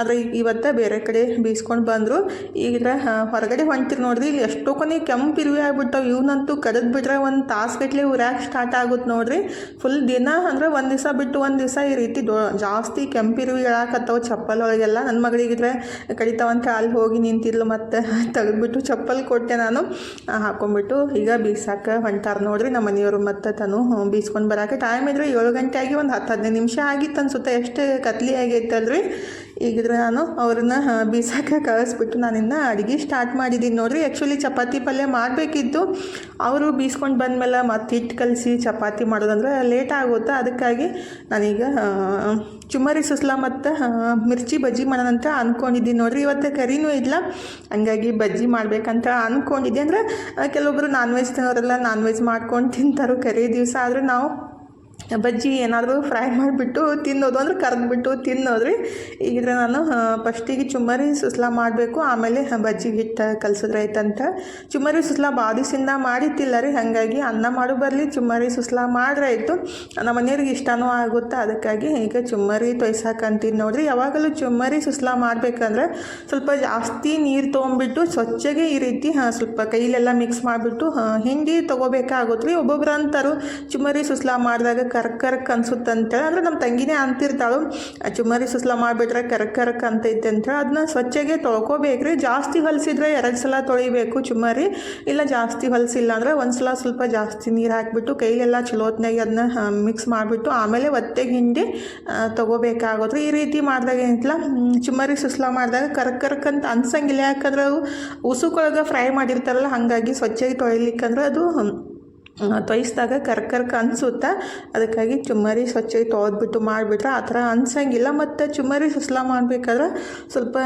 ಆದರೆ ಇವತ್ತೇ ಬೇರೆ ಕಡೆ ಬೀಸ್ಕೊಂಡು ಬಂದರು. ಈಗ ಹೊರಗಡೆ ಹೊಂಟಿರು ನೋಡ್ರಿ, ಇಲ್ಲಿ ಎಷ್ಟೋ ಕೊನೆ ಕೆಂಪು ಇರುವೆ ಆಗ್ಬಿಟ್ಟಾವೆ. ಇವನಂತೂ ಕರೆದು ಬಿಟ್ರೆ ಒಂದು ತಾಸುಗಟ್ಲೆ ಉರ್ಯಾಕೆ ಸ್ಟಾರ್ಟ್ ಆಗುತ್ತೆ ನೋಡಿರಿ. ಫುಲ್ ದಿನ ಅಂದರೆ ಒಂದು ದಿವಸ ಬಿಟ್ಟು ಒಂದು ದಿವಸ ಈ ರೀತಿ ದೊ, ಜಾಸ್ತಿ ಕೆಂಪಿರುವಿ ಹೇಳಾಕತ್ತವು ಚಪ್ಪಲ್ ಒಳಗೆಲ್ಲ ನನ್ನ ಮಗಳಿಗಿದ್ರೆ ಕಡಿತಾವಂತ, ಅಲ್ಲಿ ಹೋಗಿ ನಿಂತಿದ್ಲು ಮತ್ತೆ ತೆಗೆದ್ಬಿಟ್ಟು ಚಪ್ಪಲ್ ಕೊಟ್ಟೆ ನಾನು. ಹಾಕೊಂಡ್ಬಿಟ್ಟು ಈಗ ಬೀಸಾಕ ಹೊಂಟಾರ ನೋಡಿರಿ ನಮ್ಮ ಮನೆಯವರು ಮತ್ತೆ ತನು ಬೀಸ್ಕೊಂಡು ಬರೋಕೆ. ಟೈಮ್ ಇದ್ರೆ ಏಳು ಗಂಟೆ ಆಗಿ ಒಂದು ಹತ್ತು ಹದಿನೈದು ನಿಮಿಷ ಆಗಿತ್ತು ಅನ್ಸುತ್ತೆ. ಎಷ್ಟು ಕತ್ಲಿ ಆಗೈತಲ್ರಿ ಈಗಿದ್ರೆ ನಾನು ಅವ್ರನ್ನ ಬೀಸಕ್ಕೆ ಕಳಿಸ್ಬಿಟ್ಟು ನಾನಿನ್ನ ಅಡುಗೆ ಸ್ಟಾರ್ಟ್ ಮಾಡಿದ್ದೀನಿ ನೋಡಿರಿ. ಆ್ಯಕ್ಚುಲಿ ಚಪಾತಿ ಪಲ್ಯ ಮಾಡಬೇಕಿತ್ತು. ಅವರು ಬೀಸ್ಕೊಂಡು ಬಂದಮೇಲೆ ಮತ್ತೆ ಹಿಟ್ಟು ಕಲಸಿ ಚಪಾತಿ ಮಾಡೋದಂದ್ರೆ ಲೇಟ್ ಆಗುತ್ತೆ. ಅದಕ್ಕಾಗಿ ನಾನೀಗ ಚುಮರಿ ಸುಸ್ಲ ಮತ್ತು ಮಿರ್ಚಿ ಬಜ್ಜಿ ಮಾಡೋಣಂತ ಅಂದ್ಕೊಂಡಿದ್ದೀನಿ ನೋಡಿರಿ. ಇವತ್ತು ಕರಿನೂ ಇಲ್ಲ. ಹಂಗಾಗಿ ಬಜ್ಜಿ ಮಾಡಬೇಕಂತ ಅಂದ್ಕೊಂಡಿದ್ದೆ ಅಂದರೆ ಕೆಲವೊಬ್ಬರು ನಾನ್ ವೆಜ್ ತಿನ್ನೋರೆಲ್ಲ ನಾನ್ ವೆಜ್ ಮಾಡ್ಕೊಂಡು ತಿಂತಾರೆ ಕರಿ ದಿವಸ. ಆದರೆ ನಾವು ಬಜ್ಜಿ ಏನಾದರೂ ಫ್ರೈ ಮಾಡಿಬಿಟ್ಟು ತಿನ್ನೋದು ಅಂದ್ರೆ ಕರೆದ್ಬಿಟ್ಟು ತಿನ್ನೋದ್ರಿ. ಈಗಿದ್ರೆ ನಾನು ಫಸ್ಟಿಗೆ ಚುಮ್ಮರಿ ಸುಸ್ಲಾ ಮಾಡಬೇಕು, ಆಮೇಲೆ ಬಜ್ಜಿ ಹಿಟ್ಟು ಕಲ್ಸಿದ್ರೆ ಆಯ್ತಂತ. ಚುಮ್ಮರಿ ಸುಸ್ಲಾ ಬಾದಿಸಿಂದ ಮಾಡಿತ್ತಿಲ್ಲ ರೀ ಹಾಗಾಗಿ ಅನ್ನ ಮಾಡು ಬರಲಿ ಚುಮ್ಮರಿ ಸುಸ್ಲಾ ಮಾಡ್ರೆ ಆಯಿತು. ನಮ್ಮ ಮನೆಯವ್ರಿಗೆ ಇಷ್ಟನೂ ಆಗುತ್ತೆ, ಅದಕ್ಕಾಗಿ ಈಗ ಚುಮ್ಮರಿ ತೊಯ್ಸಾಕಂತೀನಿ ನೋಡ್ರಿ. ಯಾವಾಗಲೂ ಚುಮ್ಮರಿ ಸುಸ್ಲಾ ಮಾಡಬೇಕಂದ್ರೆ ಸ್ವಲ್ಪ ಜಾಸ್ತಿ ನೀರು ತೊಗೊಂಬಿಟ್ಟು ಸ್ವಚ್ಛಗೆ ಈ ರೀತಿ, ಹಾಂ, ಸ್ವಲ್ಪ ಕೈಲೆಲ್ಲ ಮಿಕ್ಸ್ ಮಾಡಿಬಿಟ್ಟು ಹಿಂಡಿ ತೊಗೋಬೇಕಾಗುತ್ತೆ ರೀ. ಒಬ್ಬೊಬ್ರು ಅಂತಾರು ಚುಮ್ಮರಿ ಸುಸ್ಲಾ ಮಾಡಿದಾಗ ಕರ್ಕ್ ಕರ್ಕ್ ಅನ್ಸುತ್ತೆ ಅಂತೇಳಿ ಅಂದರೆ ನಮ್ಮ ತಂಗಿನೇ ಅಂತಿರ್ತಾಳು, ಆ ಚುಮ್ಮರಿ ಸುಸ್ಲಾ ಮಾಡಿಬಿಟ್ರೆ ಕರ್ಕ್ ಕರ್ಕ್ ಅಂತೈತೆ ಅಂತೇಳಿ ಅದನ್ನ ಸ್ವಚ್ಛಗೆ ತೊಳ್ಕೊಬೇಕ್ರಿ. ಜಾಸ್ತಿ ಹೊಲಿಸಿದ್ರೆ ಎರಡು ಸಲ ತೊಳಿಬೇಕು ಚುಮ್ಮರಿ, ಇಲ್ಲ ಜಾಸ್ತಿ ಹೊಲಿಸಿಲ್ಲ ಅಂದರೆ ಒಂದು ಸಲ ಸ್ವಲ್ಪ ಜಾಸ್ತಿ ನೀರು ಹಾಕಿಬಿಟ್ಟು ಕೈಲೆಲ್ಲ ಚಲೋತ್ನಾಗೆ ಅದನ್ನ ಮಿಕ್ಸ್ ಮಾಡಿಬಿಟ್ಟು ಆಮೇಲೆ ಒತ್ತೆಗೆ ಹಿಂಡಿ ತೊಗೋಬೇಕಾಗೋದು. ಈ ರೀತಿ ಮಾಡಿದಾಗ ಏನಿಲ್ಲ ಚುಮ್ಮರಿ ಸುಸ್ಲ ಮಾಡಿದಾಗ ಕರ್ಕ್ ಕರ್ಕ್ ಅಂತ ಅನ್ಸಂಗಿಲ್ಲ. ಯಾಕಂದ್ರೆ ಅವು ಉಸುಕೊಳಗೆ ಫ್ರೈ ಮಾಡಿರ್ತಾರಲ್ಲ, ಹಾಗಾಗಿ ಸ್ವಚ್ಛಗೆ ತೊಳಿಲಿಕ್ಕಂದ್ರೆ ಅದು ತೊಯ್ಸಿದಾಗ ಕರ್ಕರ್ಕ ಅನ್ಸುತ್ತೆ ಅದಕ್ಕಾಗಿ ಚುಮ್ಮರಿ ಸ್ವಚ್ಛಗೆ ತೊಳೆದ್ಬಿಟ್ಟು ಮಾಡಿಬಿಟ್ರೆ ಆ ಥರ ಅನ್ಸಂಗಿಲ್ಲ. ಮತ್ತು ಚುಮ್ಮರಿ ಸುಸ್ಲಾ ಮಾಡಬೇಕಾದ್ರೆ ಸ್ವಲ್ಪ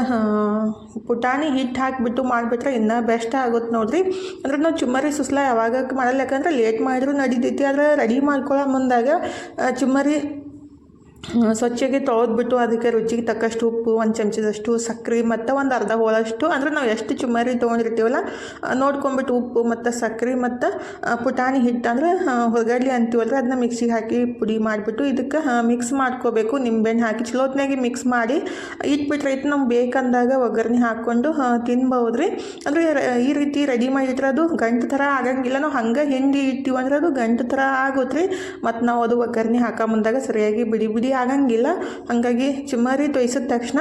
ಪುಟಾಣಿ ಹಿಟ್ಟು ಹಾಕಿಬಿಟ್ಟು ಮಾಡಿಬಿಟ್ರೆ ಇನ್ನೂ ಬೆಸ್ಟ್ ಆಗುತ್ತೆ ನೋಡ್ರಿ. ಅಂದ್ರೆ ನಾವು ಚುಮ್ಮರಿ ಸುಸ್ಲಾ ಯಾವಾಗ ಮಾಡಲ್ಲ. ಯಾಕಂದ್ರೆ ಲೇಟ್ ಮಾಡಿದ್ರು ನಡೀತೈತಿ. ಆದರೆ ರೆಡಿ ಮಾಡ್ಕೊಳ್ಳೋ ಮುಂದಾಗ ಚುಮ್ಮರಿ ಸ್ವಚ್ಛಗೆ ತೊಳೆದ್ಬಿಟ್ಟು ಅದಕ್ಕೆ ರುಚಿಗೆ ತಕ್ಕಷ್ಟು ಉಪ್ಪು, ಒಂದು ಚಮಚದಷ್ಟು ಸಕ್ಕರೆ ಮತ್ತು ಒಂದು ಅರ್ಧ ಹೋಳಷ್ಟು, ಅಂದರೆ ನಾವು ಎಷ್ಟು ಚುಮರಿ ತೊಗೊಂಡಿರ್ತೀವಲ್ಲ ನೋಡ್ಕೊಂಬಿಟ್ಟು ಉಪ್ಪು ಮತ್ತು ಸಕ್ಕರೆ ಮತ್ತು ಪುಟಾಣಿ ಹಿಟ್ಟು ಅಂದರೆ ಹೊರಗಡ್ಲಿ ಅಂತೀವಲ್ಲ ಅದನ್ನ ಮಿಕ್ಸಿಗೆ ಹಾಕಿ ಪುಡಿ ಮಾಡಿಬಿಟ್ಟು ಇದಕ್ಕೆ ಮಿಕ್ಸ್ ಮಾಡ್ಕೋಬೇಕು, ನಿಂಬೆಹಣ್ಣು ಹಾಕಿ ಚಲೋತ್ನಾಗೆ ಮಿಕ್ಸ್ ಮಾಡಿ, ಇಟ್ಬಿಟ್ರೆ ಇತ್ತು ನಮ್ಗೆ ಬೇಕಂದಾಗ ಒಗ್ಗರಣೆ ಹಾಕ್ಕೊಂಡು ತಿನ್ಬೋದು ರೀ ಅಂದರೆ ಈ ರೀತಿ ರೆಡಿ ಮಾಡಿಟ್ರೆ ಅದು ಗಂಟು ಥರ ಆಗಂಗಿಲ್ಲ, ನಾವು ಹಂಗೆ ಹಿಂಡಿ ಇಟ್ಟಿವಂದ್ರೆ ಅದು ಗಂಟು ಥರ ಆಗುತ್ತೆ ರೀ ಮತ್ತು ನಾವು ಅದು ಒಗ್ಗರಣೆ ಹಾಕೋ ಮುಂದಾಗ ಸರಿಯಾಗಿ ಬಿಡಿ ಬಿಡಿ ಆಗಂಗಿಲ್ಲ. ಹಾಗಾಗಿ ಚಿಮ್ಮರಿ ತೊಯ್ಸಿದ ತಕ್ಷಣ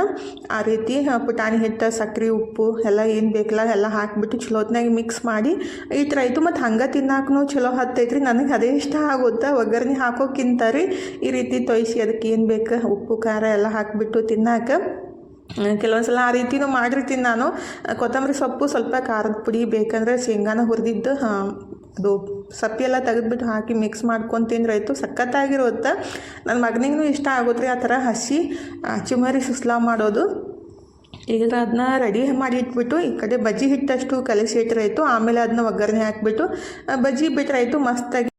ಆ ರೀತಿ ಪುಟಾಣಿ ಹಿಟ್ಟು ಸಕ್ಕರೆ ಉಪ್ಪು ಎಲ್ಲ ಏನು ಬೇಕಲ್ಲ ಎಲ್ಲ ಹಾಕಿಬಿಟ್ಟು ಚಲೋ ಹೊತ್ನಾಗ ಮಿಕ್ಸ್ ಮಾಡಿ, ಈ ಥರ ಆಯಿತು. ಮತ್ತು ಹಂಗೆ ತಿನ್ನಾಕೂ ಚಲೋ ಹತ್ತೈತ್ರಿ. ನನಗೆ ಅದೇ ಇಷ್ಟ ಆಗುತ್ತೆ. ಒಗ್ಗರಣೆ ಹಾಕೋಕ್ಕಿಂತ ರೀ ಈ ರೀತಿ ತೊಯ್ಸಿ ಅದಕ್ಕೆ ಏನು ಬೇಕು, ಉಪ್ಪು, ಖಾರ ಎಲ್ಲ ಹಾಕಿಬಿಟ್ಟು ತಿನ್ನಾಕ. ಕೆಲವೊಂದು ಸಲ ಆ ರೀತಿನೂ ಮಾಡಿರ್ತೀನಿ ನಾನು. ಕೊತ್ತಂಬರಿ ಸೊಪ್ಪು ಸ್ವಲ್ಪ ಖಾರದ ಪುಡಿ ಬೇಕಂದ್ರೆ ಶೇಂಗಾನ ಹುರಿದಿದ್ದು ಅದು ಸಪ್ಪೆಲ್ಲ ತೆಗೆದುಬಿಟ್ಟು ಹಾಕಿ ಮಿಕ್ಸ್ ಮಾಡ್ಕೊಂಡು ತಿಂದ್ರೆ ಆಯಿತು, ಸಖತ್ತಾಗಿರುತ್ತೆ. ನನ್ನ ಮಗನಿಗೂ ಇಷ್ಟ ಆಗುತ್ತೆ ಆ ಥರ ಹಸಿ ಚುಮರಿ ಸುಸ್ಲಾ ಮಾಡೋದು. ಈಗ ಅದನ್ನ ರೆಡಿ ಮಾಡಿ ಇಟ್ಬಿಟ್ಟು ಈ ಕಡೆ ಬಜ್ಜಿ ಹಿಟ್ಟಷ್ಟು ಕಲಸಿ ಇಟ್ಟರಾಯ್ತು ಆಮೇಲೆ ಅದನ್ನ ಒಗ್ಗರಣೆ ಹಾಕಿಬಿಟ್ಟು ಬಜ್ಜಿ ಆಯಿತು ಮಸ್ತಾಗಿ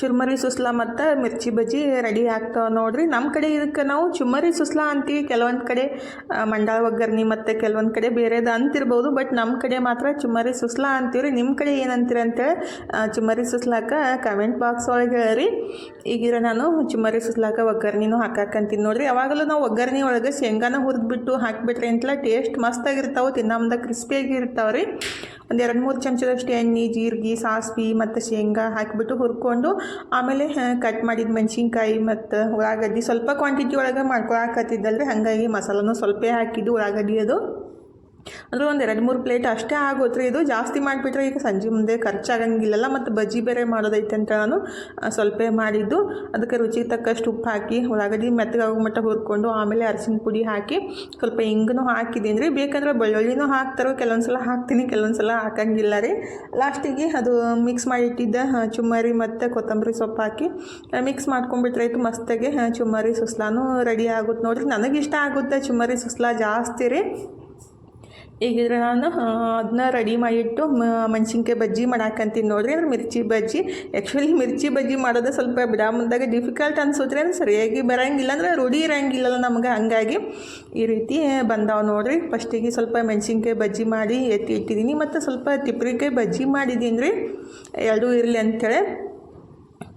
ಚುರ್ಮರಿ ಸುಸ್ಲಾ ಮತ್ತು ಮಿರ್ಚಿ ಬಜ್ಜಿ ರೆಡಿ ಆಗ್ತಾವೆ ನೋಡ್ರಿ. ನಮ್ಮ ಕಡೆ ಇದಕ್ಕೆ ನಾವು ಚುಮ್ಮರಿ ಸುಸ್ಲಾ ಅಂತೀವಿ. ಕೆಲವೊಂದು ಕಡೆ ಮಂಡಾಳ ಒಗ್ಗರ್ಣಿ ಮತ್ತು ಕೆಲವೊಂದು ಕಡೆ ಬೇರೆದು ಅಂತಿರ್ಬೋದು. ಬಟ್ ನಮ್ಮ ಕಡೆ ಮಾತ್ರ ಚುಮ್ಮರಿ ಸುಸ್ಲಾ ಅಂತೀವಿ ರೀ ನಿಮ್ಮ ಕಡೆ ಏನಂತೀರಿ ಅಂತೇಳಿ ಚುಮ್ಮರಿ ಸುಸ್ಲಾಕ ಕಮೆಂಟ್ ಬಾಕ್ಸ್ ಒಳಗೆ ಹೇಳ್ರಿ. ಈಗಿರೋ ನಾನು ಚುಮ್ಮರಿ ಸುಸ್ಲಾಕ ಒಗ್ಗರ್ಣಿನೂ ಹಾಕಾಕಂತೀನಿ ನೋಡ್ರಿ. ಯಾವಾಗಲೂ ನಾವು ಒಗ್ಗರ್ಣಿ ಒಳಗೆ ಶೇಂಗಾನ ಹುರಿದ್ಬಿಟ್ಟು ಹಾಕಿಬಿಟ್ರಿ ಅಂತಲ್ಲ, ಟೇಸ್ಟ್ ಮಸ್ತಾಗಿರ್ತಾವೆ ತಿನ್ನಮ್ದ ಕ್ರಿಸ್ಪಿಯಾಗಿ ಇರ್ತಾವೆ ರೀ ಒಂದು ಎರಡು ಮೂರು ಚಮಚದಷ್ಟು ಎಣ್ಣೆ, ಜೀರಿಗೆ, ಸಾಸ್ವಿ ಮತ್ತು ಶೇಂಗಾ ಹಾಕಿಬಿಟ್ಟು ಹುರ್ಕೊಂಡು ಆಮೇಲೆ ಕಟ್ ಮಾಡಿದ ಮೆಣಸಿನ್ಕಾಯಿ ಮತ್ತು ಉಳ್ಳಾಗಡ್ಡಿ ಸ್ವಲ್ಪ ಕ್ವಾಂಟಿಟಿ ಒಳಗೆ ಮಾಡ್ಕೊಳಕತ್ತಿದ್ದಲ್ರಿ ಹಾಗಾಗಿ ಮಸಾಲನೂ ಸ್ವಲ್ಪ ಹಾಕಿದ್ದು ಉಳ್ಳಾಗಡ್ಡಿ ಅದು. ಅಂದ್ರೆ ಒಂದು ಎರಡು ಮೂರು ಪ್ಲೇಟ್ ಅಷ್ಟೇ ಆಗೋತ್ರಿ. ಇದು ಜಾಸ್ತಿ ಮಾಡಿಬಿಟ್ರೆ ಈಗ ಸಂಜೆ ಮುಂದೆ ಖರ್ಚಾಗಂಗಿಲ್ಲಲ್ಲ, ಮತ್ತು ಬಜ್ಜಿ ಬೇರೆ ಮಾಡೋದೈತೆ ಅಂತ ನಾನು ಸ್ವಲ್ಪೇ ಮಾಡಿದ್ದು. ಅದಕ್ಕೆ ರುಚಿಗೆ ತಕ್ಕಷ್ಟು ಉಪ್ಪು ಹಾಕಿ, ಉಳ್ಳಾಗಡ್ಡಿ ಮೆತ್ತಗಾಗೋ ಮಟ್ಟ ಹುರ್ಕೊಂಡು, ಆಮೇಲೆ ಅರಸಿನ ಪುಡಿ ಹಾಕಿ, ಸ್ವಲ್ಪ ಹಿಂಗೂ ಹಾಕಿದ್ದೀನಿ ರೀ. ಬೇಕಂದ್ರೆ ಬೆಳ್ಳುಳ್ಳಿನೂ ಹಾಕ್ತಾರೋ ಕೆಲವೊಂದು ಸಲ ಹಾಕ್ತೀನಿ ಕೆಲವೊಂದು ಸಲ ಹಾಕಂಗಿಲ್ಲ ರೀ. ಲಾಸ್ಟಿಗೆ ಅದು ಮಿಕ್ಸ್ ಮಾಡಿಟ್ಟಿದ್ದ ಚುಮ್ಮರಿ ಮತ್ತು ಕೊತ್ತಂಬರಿ ಸೊಪ್ಪು ಹಾಕಿ ಮಿಕ್ಸ್ ಮಾಡ್ಕೊಂಡ್ಬಿಟ್ರೆ ಆಯಿತು ಮಸ್ತಾಗೆ ಚುಮ್ಮರಿ ಸುಸ್ಲಾನು ರೆಡಿ ಆಗುತ್ತೆ ನೋಡಿರಿ. ನನಗಿಷ್ಟ ಆಗುತ್ತೆ ಚುಮ್ಮರಿ ಸುಸ್ಲಾ ಜಾಸ್ತಿ ರೀ. ಈಗಿದ್ರೆ ನಾನು ಅದನ್ನ ರೆಡಿ ಮಾಡಿಟ್ಟು ಮೆಣಸಿನ್ಕಾಯಿ ಬಜ್ಜಿ ಮಾಡಾಕಂತೀನಿ ನೋಡ್ರಿ. ಅಂದ್ರೆ ಮಿರ್ಚಿ ಬಜ್ಜಿ. ಆ್ಯಕ್ಚುಲಿ ಮಿರ್ಚಿ ಬಜ್ಜಿ ಮಾಡೋದು ಸ್ವಲ್ಪ ಬಿಡ ಮುಂದಾಗ ಡಿಫಿಕಲ್ಟ್ ಅನ್ಸುತ್ತೆ ಅಂದ್ರೆ ಸರಿಯಾಗಿ ಬರೋಂಗಿಲ್ಲ ಅಂದ್ರೆ ರೂಢಿ ಇರೋಂಗಿಲ್ಲಲ್ಲ ನಮ್ಗೆ. ಹಂಗಾಗಿ ಈ ರೀತಿ ಬಂದಾವೆ ನೋಡ್ರಿ. ಫಸ್ಟಿಗೆ ಸ್ವಲ್ಪ ಮೆಣಸಿನ್ಕಾಯಿ ಬಜ್ಜಿ ಮಾಡಿ ಎತ್ತಿ ಇಟ್ಟಿದ್ದೀನಿ. ಮತ್ತು ಸ್ವಲ್ಪ ತಿಪ್ರಿಕಾಯಿ ಬಜ್ಜಿ ಮಾಡಿದ್ದೀನಿ ರೀ. ಎರಡೂ ಇರಲಿ ಅಂಥೇಳಿ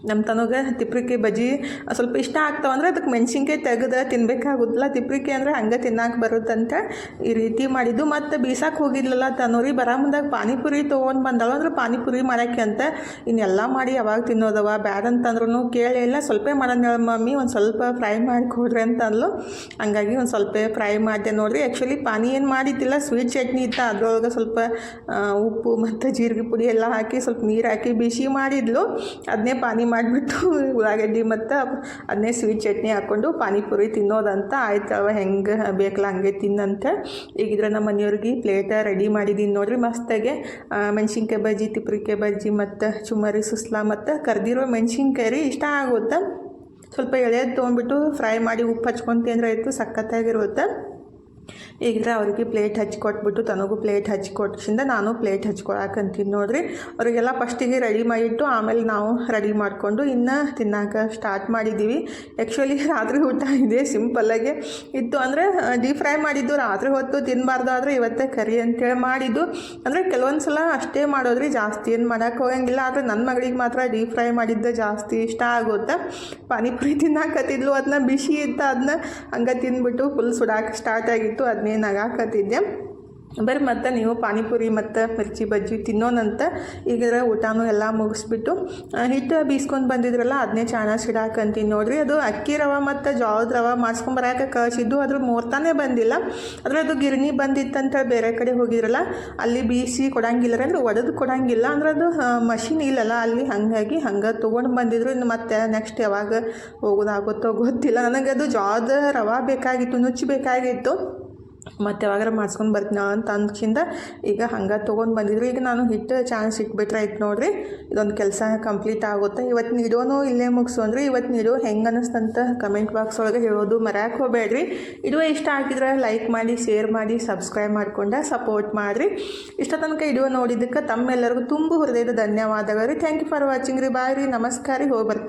ನಮ್ಮ ತನಗೆ ತಿಪ್ರಿಕಾಯಿ ಬಜ್ಜಿ ಸ್ವಲ್ಪ ಇಷ್ಟ ಆಗ್ತಾವಂದ್ರೆ ಅದಕ್ಕೆ ಮೆಣಸಿನ್ಕಾಯಿ ತೆಗೆದು ತಿನ್ಬೇಕಾಗುತ್ತಲ್ಲ ತಿಪ್ರಿಕಾಯಿ ಅಂದರೆ ಹಂಗೆ ತಿನ್ನಕ್ಕೆ ಬರುತ್ತಂತ ಈ ರೀತಿ ಮಾಡಿದ್ದು. ಮತ್ತು ಬೀಸಕ್ಕೆ ಹೋಗಿದ್ಲಲ್ಲ ತನೂರಿ, ಬರ ಮುಂದಾಗ ಪಾನಿಪುರಿ ತೊಗೊಂಡು ಬಂದಳು. ಅಂದ್ರೆ ಪಾನಿಪುರಿ ಮಾಡೋಕ್ಕೆ ಅಂತ ಇನ್ನೆಲ್ಲ ಮಾಡಿ ಯಾವಾಗ ತಿನ್ನೋದವ? ಬ್ಯಾಡ್ ಅಂತಂದ್ರೂ ಕೇಳೇ ಸ್ವಲ್ಪ ಮಾಡೋಣ ಮಮ್ಮಿ, ಒಂದು ಸ್ವಲ್ಪ ಫ್ರೈ ಮಾಡಿ ಕೊಡ್ರಿ ಅಂತ ಅಂದ್ಲು ಹಂಗಾಗಿ ಒಂದು ಸ್ವಲ್ಪ ಫ್ರೈ ಮಾಡಿದೆ ನೋಡಿರಿ. ಆ್ಯಕ್ಚುಲಿ ಪಾನಿ ಏನು ಮಾಡಿದ್ದಿಲ್ಲ ಸ್ವೀಟ್ ಚಟ್ನಿ ಇತ್ತು. ಅದ್ರೊಳಗೆ ಸ್ವಲ್ಪ ಉಪ್ಪು ಮತ್ತು ಜೀರಿಗೆ ಪುಡಿ ಎಲ್ಲ ಹಾಕಿ ಸ್ವಲ್ಪ ನೀರು ಹಾಕಿ ಬಿಸಿ ಮಾಡಿದ್ಲು. ಅದನ್ನೇ ಪಾನಿ ಮಾಡಿಬಿಟ್ಟು ಉಳ್ಳಾಗಡ್ಡಿ ಮತ್ತು ಅದನ್ನೇ ಸ್ವೀಟ್ ಚಟ್ನಿ ಹಾಕ್ಕೊಂಡು ಪಾನಿಪುರಿ ತಿನ್ನೋದಂತ ಆಯ್ತು ಅವ. ಹೆಂಗೆ ಬೇಕಲ್ಲ ಹಂಗೆ ತಿನ್ನಂತ. ಈಗಿದ್ರೆ ನಮ್ಮ ಮನೆಯವ್ರಿಗೆ ಪ್ಲೇಟ ರೆಡಿ ಮಾಡಿದ್ದೀನಿ ನೋಡಿರಿ ಮಸ್ತಾಗೆ. ಮೆಣಸಿನ್ಕಾಯಿ ಬಜ್ಜಿ, ತಿಪ್ರಿಕಾಯಿ ಬಜ್ಜಿ ಮತ್ತು ಚುಮರಿ ಸುಸ್ಲಾ ಮತ್ತು ಕರ್ದಿರೋ ಮೆಣಸಿನ್ಕಾಯಿ ರೀ ಇಷ್ಟ ಆಗುತ್ತೆ. ಸ್ವಲ್ಪ ಎಳೆದು ತೊಗೊಂಡ್ಬಿಟ್ಟು ಫ್ರೈ ಮಾಡಿ ಉಪ್ಪು ಹಚ್ಕೊಂಡು ಅಂದ್ರೆ ಆಯಿತು, ಸಖತ್ತಾಗಿರುತ್ತೆ. ಈಗಿದ್ರೆ ಅವ್ರಿಗೆ ಪ್ಲೇಟ್ ಹಚ್ಚಿ ಕೊಟ್ಬಿಟ್ಟು ತನಗೂ ಪ್ಲೇಟ್ ಹಚ್ಚಿ ಕೊಟ್ಟಿಂದ ನಾನು ಪ್ಲೇಟ್ ಹಚ್ಕೊಳಕಂತೀನಿ ನೋಡ್ರಿ. ಅವರಿಗೆಲ್ಲ ಫಸ್ಟಿಗೆ ರೆಡಿ ಮಾಡಿಟ್ಟು ಆಮೇಲೆ ನಾವು ರೆಡಿ ಮಾಡಿಕೊಂಡು ಇನ್ನು ತಿನ್ನಾಕ ಸ್ಟಾರ್ಟ್ ಮಾಡಿದ್ದೀವಿ ಆ್ಯಕ್ಚುಲಿ ರಾತ್ರಿ ಊಟ ಇದೆ ಸಿಂಪಲ್ಲಾಗಿ ಇತ್ತು ಅಂದರೆ ಡೀಪ್ ಫ್ರೈ ಮಾಡಿದ್ದು, ರಾತ್ರಿ ಹೊತ್ತು ತಿನ್ನಬಾರ್ದು ಆದರೆ ಇವತ್ತೇ ಕರಿ ಅಂತೇಳಿ ಮಾಡಿದ್ದು. ಅಂದರೆ ಕೆಲವೊಂದು ಸಲ ಅಷ್ಟೇ ಮಾಡೋದ್ರಿ, ಜಾಸ್ತಿ ಏನು ಮಾಡೋಕೆ ಹೋಗಂಗಿಲ್ಲ. ಆದರೆ ನನ್ನ ಮಗಳಿಗೆ ಮಾತ್ರ ಡೀಪ್ ಫ್ರೈ ಮಾಡಿದ್ದೆ, ಜಾಸ್ತಿ ಇಷ್ಟ ಆಗುತ್ತೆ ಪಾನಿಪುರಿ ತಿನ್ನಾಕತ್ತಿದ್ಲು ಅದನ್ನ ಬಿಸಿ ಇತ್ತು ಅದನ್ನ ಹಂಗೆ ತಿಂದ್ಬಿಟ್ಟು ಫುಲ್ ಸುಡಾಕೆ ಸ್ಟಾರ್ಟ್ ಆಗಿತ್ತು. ಅದನ್ನೇ ನಗಾಕತ್ತಿದ್ದೆ. ಬರ್ರಿ ಮತ್ತು ನೀವು ಪಾನಿಪುರಿ ಮತ್ತು ಮಿರ್ಚಿ ಬಜ್ಜಿ ತಿನ್ನೋನಂತ ಈಗ ಊಟನೂ ಎಲ್ಲ ಮುಗಿಸ್ಬಿಟ್ಟು ಹಿಟ್ಟು ಬೀಸ್ಕೊಂಡು ಬಂದಿದ್ರಲ್ಲ ಅದನ್ನೇ ಚೆನ್ನಾಗಿ ಸಿಡಾಕಂತೀನಿ ನೋಡಿರಿ. ಅದು ಅಕ್ಕಿ ರವೆ ಮತ್ತು ಜೋಳದ ರವೆ ಮಾಡಿಸ್ಕೊಂಬರಾಕ ಕಳಿಸಿದ್ದು ಅದ್ರ ಮೂರ್ತಾನೇ ಬಂದಿಲ್ಲ. ಆದರೆ ಅದು ಗಿರಣಿ ಬಂದಿತ್ತಂತ ಬೇರೆ ಕಡೆ ಹೋಗಿದ್ರಲ್ಲ, ಅಲ್ಲಿ ಬೀಸಿ ಕೊಡಂಗಿಲ್ಲ ಅಂದ್ರೆ ಒಡೆದು ಕೊಡಂಗಿಲ್ಲ ಅಂದ್ರೆ ಅದು ಮಷಿನ್ ಇಲ್ಲಲ್ಲ ಅಲ್ಲಿ ಹಾಗಾಗಿ ಹಂಗೆ ತೊಗೊಂಡು ಬಂದಿದ್ರು. ಇನ್ನು ಮತ್ತೆ ನೆಕ್ಸ್ಟ್ ಯಾವಾಗ ಹೋಗೋದಾಗುತ್ತೋ ಗೊತ್ತಿಲ್ಲ. ನನಗೆ ಅದು ಜೋಳದ ರವೆ ಬೇಕಾಗಿತ್ತು, ನುಚ್ಚು ಬೇಕಾಗಿತ್ತು. ಮತ್ತೆ ಯಾವಾಗಾರ ಮಾಡಿಸ್ಕೊಂಡು ಬರ್ತೀನಿ ಅಂತ ಅಂದ್ಕಿಂದ ಈಗ ಹಂಗೆ ತೊಗೊಂಡು ಬಂದಿದ್ರು ಈಗ ನಾನು ಹಿಟ್ಟು ಚಾನ್ಸ್ ಇಟ್ಬಿಟ್ರೆ ಆಯ್ತು ನೋಡ್ರಿ. ಇದೊಂದು ಕೆಲಸ ಕಂಪ್ಲೀಟ್ ಆಗುತ್ತೆ. ಇವತ್ತು ನೀಡೋನು ಇಲ್ಲೇ ಮುಗಿಸು ಅಂದರೆ ಇವತ್ತು ನೀಡು ಹೆಂಗೆ ಅನ್ನಿಸ್ತಂತ ಕಮೆಂಟ್ ಬಾಕ್ಸ್ ಒಳಗೆ ಹೇಳೋದು ಮರ್ಯಾಕೆ ಹೋಗಬೇಡ್ರಿ. ಇದು ಇಷ್ಟ ಆಗಿದ್ರೆ ಲೈಕ್ ಮಾಡಿ ಶೇರ್ ಮಾಡಿ ಸಬ್ಸ್ಕ್ರೈಬ್ ಮಾಡಿಕೊಂಡು ಸಪೋರ್ಟ್ ಮಾಡಿರಿ. ಇಷ್ಟ ತನಕ ಇಡುವ ನೋಡಿದ್ದಕ್ಕೆ ತಮ್ಮೆಲ್ಲರಿಗೂ ತುಂಬ ಹೃದಯದ ಧನ್ಯವಾದಗಳು ರೀ. ಥ್ಯಾಂಕ್ ಯು ಫಾರ್ ವಾಚಿಂಗ್ ರೀ. ಬಾಯ್ ರೀ. ನಮಸ್ಕಾರ ರೀ. ಹೋಗಿ ಬರ್ತೀವಿ.